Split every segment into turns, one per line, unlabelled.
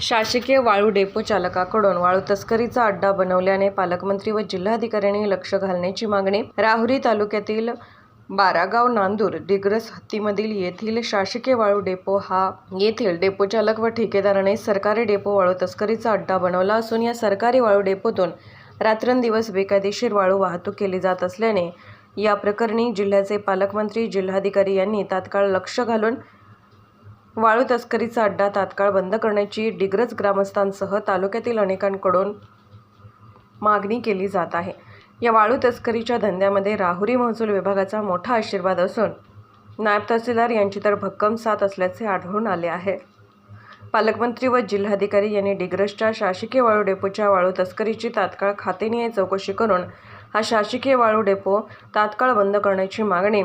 शासकीय वाळू डेपो चालकाकडून वाळू तस्करीचा अड्डा बनवल्याने पालकमंत्री व जिल्हाधिकाऱ्यांनी लक्ष घालण्याची मागणी राहुरी तालुक्यातील बारागाव नांदूर डिग्रस हत्तीमधील येथील शासकीय वाळू डेपो हा येथील डेपो चालक व ठेकेदाराने सरकारी डेपो वाळू तस्करीचा अड्डा बनवला असून या सरकारी वाळू डेपोतून रात्रंदिवस बेकायदेशीर वाळू वाहतूक केली जात असल्याने या प्रकरणी जिल्ह्याचे पालकमंत्री जिल्हाधिकारी यांनी तात्काळ लक्ष घालून वाळू तस्करीचा अड्डा तात्काळ बंद करण्याची डिग्रज ग्रामस्थांसह तालुक्यातील अनेकांकडून मागणी केली जात आहे. या वाळू तस्करीच्या धंद्यामध्ये राहुरी महसूल विभागाचा मोठा आशीर्वाद असून नायब तहसीलदार यांची तर भक्कम साथ असल्याचे आढळून आले आहे. पालकमंत्री व जिल्हाधिकारी यांनी डिग्रसच्या शासकीय वाळू डेपोच्या वाळू तस्करीची तात्काळ खातेनिहाय चौकशी करून हा शासकीय वाळू डेपो तात्काळ बंद करण्याची मागणी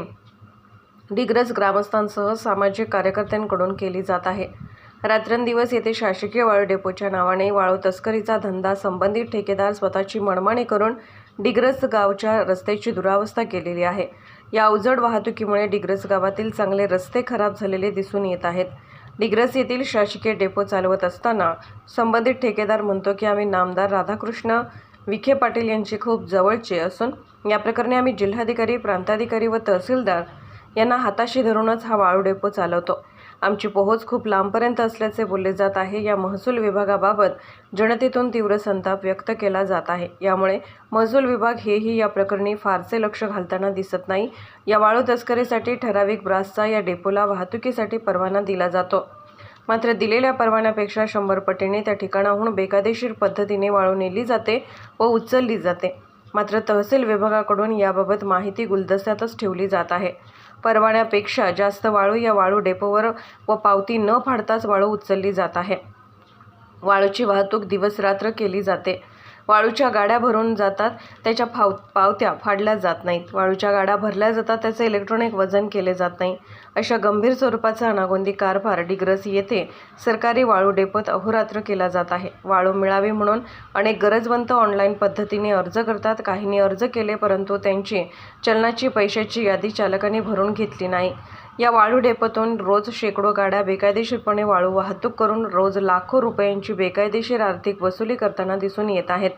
डिग्रस ग्रामस्थांसह सामाजिक कार्यकर्त्यांकडून केली जात आहे. रात्रंदिवस येथे शासकीय वाळू डेपोच्या नावाने वाळू तस्करीचा धंदा संबंधित ठेकेदार स्वतःची मनमाणी करून डिग्रस गावच्या रस्त्याची दुरावस्था केलेली आहे. या अवजड वाहतुकीमुळे डिग्रस गावातील चांगले रस्ते खराब झालेले दिसून येत आहेत. डिग्रस येथील शासकीय डेपो चालवत असताना संबंधित ठेकेदार म्हणतो की आम्ही नामदार राधाकृष्ण विखे पाटील यांचे खूप जवळचे असून या प्रकरणी आम्ही जिल्हाधिकारी प्रांताधिकारी व तहसीलदार यांना हाताशी धरूनच हा वाळू डेपो चालवतो. आमची पोहोच खूप लांबपर्यंत असल्याचे बोलले जात आहे. या महसूल विभागाबाबत जनतेतून तीव्र संताप व्यक्त केला जात आहे. यामुळे महसूल विभाग हेही या प्रकरणी फारसे लक्ष घालताना दिसत नाही. या वाळू तस्करीसाठी ठराविक ब्रासचा या डेपोला वाहतुकीसाठी परवाना दिला जातो. मात्र दिलेल्या परवान्यापेक्षा शंभर पटीने त्या ठिकाणाहून बेकायदेशीर पद्धतीने वाळू नेली जाते व उचलली जाते. मात्र तहसील विभागाकडून याबाबत माहिती गुलदस्त्यातच ठेवली जात आहे. परवान्यापेक्षा जास्त वाळू या वाळू डेपोवर व पावती न फाडताच वाळू उचलली जात आहे. वाळूची वाहतूक दिवसरात्र केली जाते. वाळूच्या गाड्या भरून जातात त्याच्या फाव पावत्या फाडल्या जात नाहीत. वाळूच्या गाड्या भरल्या जातात त्याचे इलेक्ट्रॉनिक वजन केले जात नाही. अशा गंभीर स्वरूपाचा अनागोंदी कारभार डिग्रस येथे सरकारी वाळू डेपोत अहोरात्र केला जात आहे. वाळू मिळावी म्हणून अनेक गरजवंत ऑनलाईन पद्धतीने अर्ज करतात. काहींनी अर्ज केले परंतु त्यांची चलनाची पैशाची यादी चालकांनी भरून घेतली नाही. या वाळू डेपोतून रोज शेकडो गाड्या बेकायदेशीरपणे वाळू वाहतूक करून रोज लाखो रुपयांची बेकायदेशीर आर्थिक वसुली करताना दिसून येत आहेत.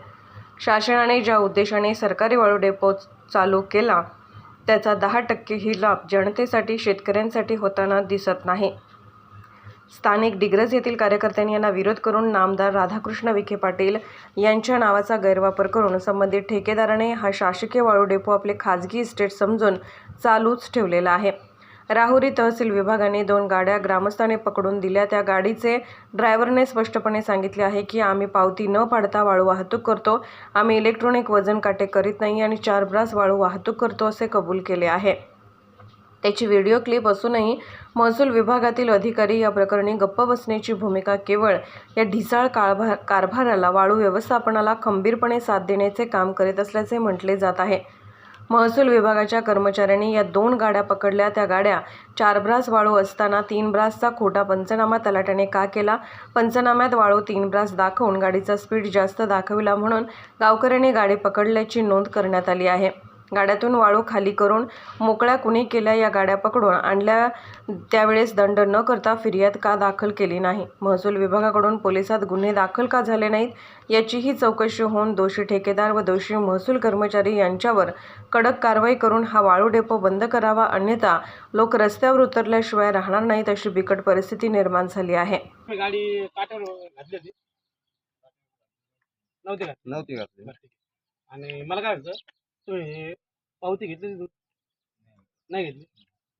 शासनाने ज्या उद्देशाने सरकारी वाळू डेपो चालू केला त्याचा दहा टक्केही लाभ जनतेसाठी शेतकऱ्यांसाठी होताना दिसत नाही. स्थानिक डिग्रज येथील कार्यकर्त्यांनी यांना विरोध करून नामदार राधाकृष्ण विखे पाटील यांच्या नावाचा गैरवापर करून संबंधित ठेकेदाराने हा शासकीय वाळू डेपो आपले खाजगी इस्टेट समजून चालूच ठेवलेला आहे. राहुरी तहसील विभागाने दोन गाड्या ग्रामस्थांनी पकडून दिल्या. त्या गाडीचे ड्रायव्हरने स्पष्टपणे सांगितले आहे की आम्ही पावती न पाडता वाळू वाहतूक करतो. आम्ही इलेक्ट्रॉनिक वजन काटे करीत नाही आणि चार ब्रास वाळू वाहतूक करतो असे कबूल केले आहे. त्याची व्हिडिओ क्लिप असूनही महसूल विभागातील अधिकारी या प्रकरणी गप्प बसण्याची भूमिका केवळ या ढिसाळ कारभार कारभाराला वाळू व्यवस्थापनाला खंबीरपणे साथ देण्याचे काम करीत असल्याचे म्हटले जात आहे. महसूल विभागाच्या कर्मचाऱ्यांनी या दोन गाड्या पकडल्या. त्या गाड्या चार ब्रास वाळू असताना तीन ब्रासचा खोटा पंचनामा तलाट्याने का केला? पंचनाम्यात वाळू तीन ब्रास दाखवून गाडीचा स्पीड जास्त दाखविला म्हणून गावकऱ्यांनी गाडी पकडल्याची नोंद करण्यात आली आहे. गाड्यातून वाळू खाली करून मोकळ्या कुणी केल्या या गाड्या पकडून आणल्या. त्यावेळेस दंड न करता फिर्याद का दाखल केली नाही? महसूल विभागाकडून पोलिसात गुन्हे दाखल का झाले नाहीत? याचीही चौकशी होऊन दोषी ठेकेदार व दोषी महसूल कर्मचारी यांच्यावर कडक कारवाई करून हा वाळू डेपो बंद करावा. अन्यथा लोक रस्त्यावर उतरल्याशिवाय राहणार नाहीत अशी बिकट परिस्थिती निर्माण झाली आहे.
गाडी नव्हती घातली. आणि मला काय वाटतं तुम्ही हे पावती घेतली तिथून नाही घेतली?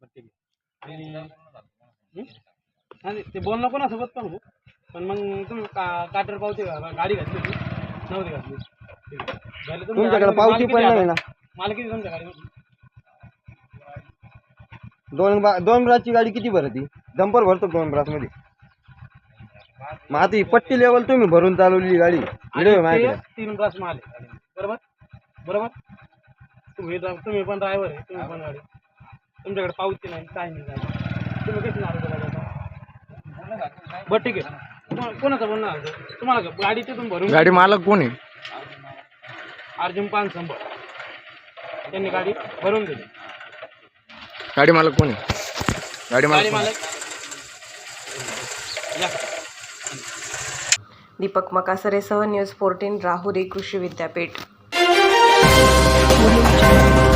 बरं ठीक आहे. आणि हं? आणि ते बोलणं कोणासोबत पण हो. पण मग तुम्ही का काटर पावती घा- गाडी घातली होती. नव्हती घातली. ठीक आहे. झालं तुमच्या
तुमच्याकडे
गाडीमध्ये
पावती पण नाही ना?
आता? माल किती तुमच्या गाडीमध्ये.
दोन बा दोन ब्रासची गाडी किती भरती? डंपर भरतो दोन ब्रासमध्ये मग आता ही पट्टी लेवल तुम्ही भरून चालवलेली गाडी. माझ्याकडे
ते तीन ग्लास माल आहे. गाडीमध्ये. बरोबर? बरोबर? तुम्ही तुम्ही पण ड्रायव्हर आहे तुम्ही पण गाडी. तुमच्याकडे पावती नाही काय नाही काय नाही. तुम्ही कशी नाव दिला जाता बरं ठीक आहे. तुम्हाला कोणाचं बोलणं आहे? तुम्हाला का- गाडी तिथून भरून
गाडी मालक कोण आहे?
अर्जुन पान त्यांनी गाडी भरून दिली.
गाडी मालक कोण आहे? गाडी मालक?
मालक. या.
दीपक मकासरेसह न्यूज फोर्टीन राहुरी कृषी विद्यापीठ. 我有执。